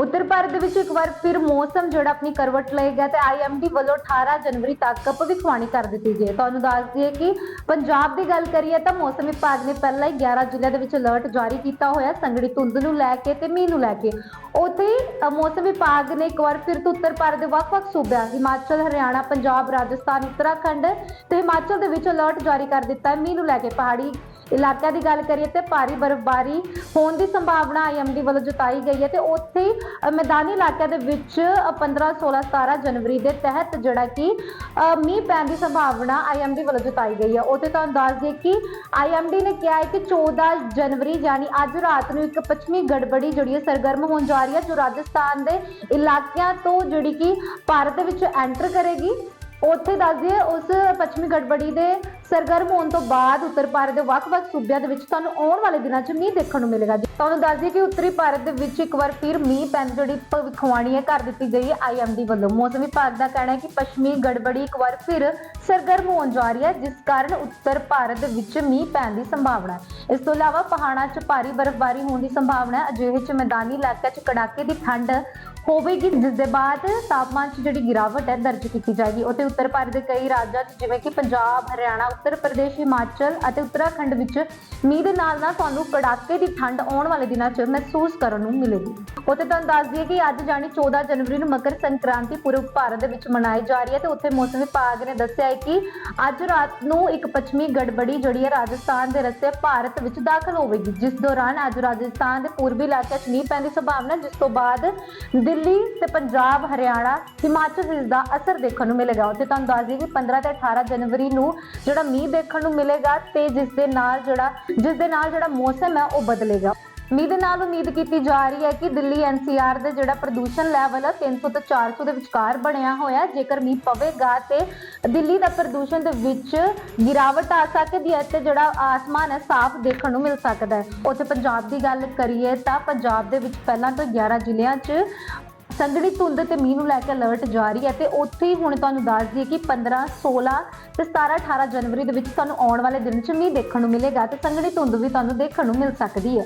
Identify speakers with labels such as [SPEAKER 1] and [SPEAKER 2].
[SPEAKER 1] ਉੱਤਰ ਭਾਰਤ ਦੇ ਵਿੱਚ ਇੱਕ ਵਾਰ ਫਿਰ ਮੌਸਮ ਜਿਹੜਾ ਆਪਣੀ ਕਰਵਟ ਲਏਗਾ ਤੇ ਆਈਐਮਡੀ ਵੱਲੋਂ 18 ਜਨਵਰੀ ਤੱਕ ਭਵਿੱਖਬਾਣੀ ਕਰ ਦਿੱਤੀ ਗਈ ਹੈ। ਤੁਹਾਨੂੰ ਦੱਸ ਦਈਏ ਕਿ ਪੰਜਾਬ ਦੀ ਗੱਲ ਕਰੀਏ ਤਾਂ ਮੌਸਮ ਵਿਭਾਗ ਨੇ ਪਹਿਲਾਂ ਹੀ 11 ਜ਼ਿਲ੍ਹਿਆਂ ਦੇ ਵਿੱਚ ਅਲਰਟ ਜਾਰੀ ਕੀਤਾ ਹੋਇਆ ਸੰਗੜੀ ਧੁੰਦ ਨੂੰ ਲੈ ਕੇ ਤੇ ਮੀਂਹ ਨੂੰ ਲੈ ਕੇ। ਉੱਥੇ ਹੀ, ਮੌਸਮ ਵਿਭਾਗ ਨੇ ਇੱਕ ਵਾਰ ਫਿਰ ਤੋਂ ਉੱਤਰ ਭਾਰਤ ਦੇ ਵੱਖ-ਵੱਖ ਸੂਬਿਆਂ ਹਿਮਾਚਲ ਹਰਿਆਣਾ ਪੰਜਾਬ ਰਾਜਸਥਾਨ ਉੱਤਰਾਖੰਡ ਤੇ ਹਿਮਾਚਲ ਦੇ ਵਿੱਚ ਅਲਰਟ ਜਾਰੀ ਕਰ ਦਿੱਤਾ ਹੈ। ਮੀਂਹ ਨੂੰ ਲੈ ਕੇ ਪਹਾੜੀ ਇਲਾਕਿਆਂ ਦੀ ਗੱਲ ਕਰੀਏ ਤੇ ਭਾਰੀ ਬਰਫ਼ਬਾਰੀ ਹੋਣ ਦੀ ਸੰਭਾਵਨਾ ਆਈਐਮਡੀ ਵੱਲੋਂ ਜਤਾਈ ਗਈ ਹੈ ਤੇ ਉੱਥੇ ਹੀ, ਮੈਦਾਨੀ ਇਲਾਕਿਆਂ ਦੇ ਵਿੱਚ ਅ, 15 16 17 ਜਨਵਰੀ ਦੇ ਤਹਿਤ ਜਿਹੜਾ ਕਿ ਮੀਂਹ ਪੈਣ ਦੀ ਸੰਭਾਵਨਾ ਆਈਐਮਡੀ ਵੱਲੋਂ ਜਤਾਈ ਗਈ ਹੈ। ਉੱਥੇ ਤੁਹਾਨੂੰ ਦੱਸ ਦਈਏ ਕਿ ਆਈਐਮਡੀ ਨੇ ਕਿਹਾ ਹੈ ਕਿ 14 ਜਨਵਰੀ ਯਾਨੀ ਅੱਜ ਰਾਤ ਨੂੰ ਇੱਕ ਪੱਛਮੀ ਗੜਬੜੀ ਜਿਹੜੀ ਹੈ ਸਰਗਰਮ ਹੋਣ ਜਾ ਰਹੀ ਹੈ ਜੋ ਰਾਜਸਥਾਨ ਦੇ ਇਲਾਕਿਆਂ ਤੋਂ ਜਿਹੜੀ ਕਿ ਭਾਰਤ ਦੇ ਵਿੱਚ ਐਂਟਰ ਕਰੇਗੀ। ਉੱਥੇ ਦੱਸ ਦਈਏ ਉਸ ਪੱਛਮੀ ਗੜਬੜੀ ਦੇ ਸਰਗਰਮ ਹੋਣ ਤੋਂ ਬਾਅਦ ਉੱਤਰ ਭਾਰਤ ਦੇ ਵੱਖ-ਵੱਖ ਸੂਬਿਆਂ ਦੇ ਵਿੱਚ ਤੁਹਾਨੂੰ ਆਉਣ ਵਾਲੇ ਦਿਨਾਂ 'ਚ ਮੀਂਹ ਦੇਖਣ ਨੂੰ ਮਿਲੇਗਾ। ਜੀ ਤੁਹਾਨੂੰ ਦੱਸ ਦਈਏ ਕਿ ਉੱਤਰੀ ਭਾਰਤ ਦੇ ਵਿੱਚ ਇੱਕ ਵਾਰ ਫਿਰ ਮੀਂਹ ਪੈਣ ਦੀ ਜਿਹੜੀ ਭਵਿੱਖਬਾਣੀ ਹੈ ਕਰ ਦਿੱਤੀ ਗਈ ਹੈ ਆਈਐਮਡੀ ਵੱਲੋਂ। ਮੌਸਮ ਵਿਭਾਗ ਦਾ ਕਹਿਣਾ ਹੈ ਕਿ ਪੱਛਮੀ ਗੜਬੜੀ ਇੱਕ ਵਾਰ ਫਿਰ ਸਰਗਰਮ ਹੋਣ ਜਾ ਰਹੀ ਹੈ, ਜਿਸ ਕਾਰਨ ਉੱਤਰ ਭਾਰਤ ਦੇ ਵਿੱਚ ਮੀਂਹ ਪੈਣ ਦੀ ਸੰਭਾਵਨਾ ਹੈ। ਇਸ ਤੋਂ ਇਲਾਵਾ ਪਹਾੜਾਂ 'ਚ ਭਾਰੀ ਬਰਫ਼ਬਾਰੀ ਹੋਣ ਦੀ ਸੰਭਾਵਨਾ ਹੈ। ਅਜਿਹੇ 'ਚ ਮੈਦਾਨੀ ਇਲਾਕਿਆਂ 'ਚ ਕੜਾਕੇ ਦੀ ਠੰਡ ਹੋਵੇਗੀ, ਜਿਸ ਦੇ ਬਾਅਦ ਤਾਪਮਾਨ 'ਚ ਜਿਹੜੀ ਗਿਰਾਵਟ ਹੈ, ਦਰਜ ਕੀਤੀ ਜਾਏਗੀ। ਉੱਥੇ ਉੱਤਰ ਭਾਰਤ ਦੇ ਕਈ ਰਾਜਾਂ 'ਚ, ਜਿਵੇਂ ਕਿ ਪੰਜਾਬ, ਹਰਿਆਣਾ, ਉੱਤਰ ਪ੍ਰਦੇਸ਼, ਹਿਮਾਚਲ ਅਤੇ ਉੱਤਰਾਖੰਡ ਵਿੱਚ ਮੀਂਹ ਦੇ ਨਾਲ ਨਾਲ ਤੁਹਾਨੂੰ ਕੜਾਕੇ ਦੀ ਠੰਡ ਆਉਣ ਵਾਲੇ ਦਿਨਾਂ 'ਚ ਮਹਿਸੂਸ ਕਰਨ ਨੂੰ ਮਿਲੇਗੀ। ਉੱਥੇ ਤੁਹਾਨੂੰ ਦੱਸ ਦਈਏ ਕਿ ਅੱਜ ਜਾਨੀ 14 ਜਨਵਰੀ ਨੂੰ ਮਕਰ ਸੰਕ੍ਰਾਂਤੀ ਪੂਰਬ ਭਾਰਤ ਦੇ ਵਿੱਚ ਮਨਾਈ ਜਾ ਰਹੀ ਹੈ ਤੇ ਉੱਥੇ ਮੌਸਮ ਵਿਭਾਗ ਨੇ ਦੱਸਿਆ ਹੈ ਕਿ ਅੱਜ ਰਾਤ ਨੂੰ ਇੱਕ ਪੱਛਮੀ ਗੜਬੜੀ ਜਿਹੜੀ ਹੈ, ਰਾਜਸਥਾਨ ਦੇ ਰਸਤੇ ਭਾਰਤ ਵਿੱਚ ਦਾਖਲ ਹੋਵੇਗੀ। ਜਿਸ ਦੌਰਾਨ ਅੱਜ ਰਾਜਸਥਾਨ ਦੇ ਪੂਰਬੀ ਇਲਾਕਿਆਂ 'ਚ ਮੀਂਹ ਪੈਣ ਦੀ ਸੰਭਾਵਨਾ ਜਿਸ ਤੋਂ ਬਾਅਦ ਦਿੱਲੀ ਤੇ ਪੰਜਾਬ, ਹਰਿਆਣਾ, ਹਿਮਾਚਲ ਇਸ ਦਾ ਅਸਰ ਦੇਖਣ ਨੂੰ ਮਿਲੇਗਾ। ਉੱਥੇ ਤੁਹਾਨੂੰ ਦੱਸ ਦਈਏ ਕਿ 15 ਤੇ 18 ਜਨਵਰੀ ਨੂੰ ਜਿਹੜਾ ਮੀਂਹ ਦੇਖਣ ਨੂੰ ਮਿਲੇਗਾ ਤੇ ਜਿਸ ਦੇ ਨਾਲ ਜਿਹੜਾ ਜਿਸ ਦੇ ਨਾਲ ਜਿਹੜਾ ਮੌਸਮ ਹੈ, ਉਹ ਬਦਲੇਗਾ। ਮੀਂਹ ਦੇ ਨਾਲ ਉਮੀਦ ਕੀਤੀ ਜਾ ਰਹੀ ਹੈ ਕਿ ਦਿੱਲੀ ਐਨਸੀਆਰ ਦੇ ਜਿਹੜਾ ਪ੍ਰਦੂਸ਼ਣ ਲੈਵਲ ਹੈ 300 ਤੋਂ 400 ਦੇ ਵਿਚਕਾਰ ਬਣਿਆ ਹੋਇਆ, ਜੇਕਰ ਮੀਂਹ ਪਵੇਗਾ ਤੇ ਦਿੱਲੀ ਦਾ ਪ੍ਰਦੂਸ਼ਣ ਦੇ ਵਿੱਚ ਗਿਰਾਵਟ ਆ ਸਕਦੀ ਹੈ ਤੇ ਜਿਹੜਾ ਆਸਮਾਨ ਹੈ, ਸਾਫ਼ ਦੇਖਣ ਨੂੰ ਮਿਲ ਸਕਦਾ ਹੈ। ਉੱਥੇ ਪੰਜਾਬ ਦੀ ਗੱਲ ਕਰੀਏ ਤਾਂ ਪੰਜਾਬ ਦੇ ਵਿੱਚ ਪਹਿਲਾਂ ਤੋਂ 11 ਜ਼ਿਲ੍ਹਿਆਂ 'ਚ ਸੰਘਣੀ ਧੁੰਦ ਤੇ ਮੀਂਹ ਨੂੰ ਲੈ ਕੇ ਅਲਰਟ ਜਾਰੀ ਹੈ ਤੇ ਉੱਥੇ ਹੀ ਹੁਣ ਤੁਹਾਨੂੰ ਦੱਸ ਦਈਏ ਕਿ 15 16 ਤੇ 17 18 ਜਨਵਰੀ ਦੇ ਵਿੱਚ ਤੁਹਾਨੂੰ ਆਉਣ ਵਾਲੇ ਦਿਨ 'ਚ ਮੀਂਹ ਦੇਖਣ ਨੂੰ ਮਿਲੇਗਾ ਤੇ ਸੰਘਣੀ ਧੁੰਦ ਵੀ ਤੁਹਾਨੂੰ ਦੇਖਣ ਨੂੰ ਮਿਲ ਸਕਦੀ ਹੈ।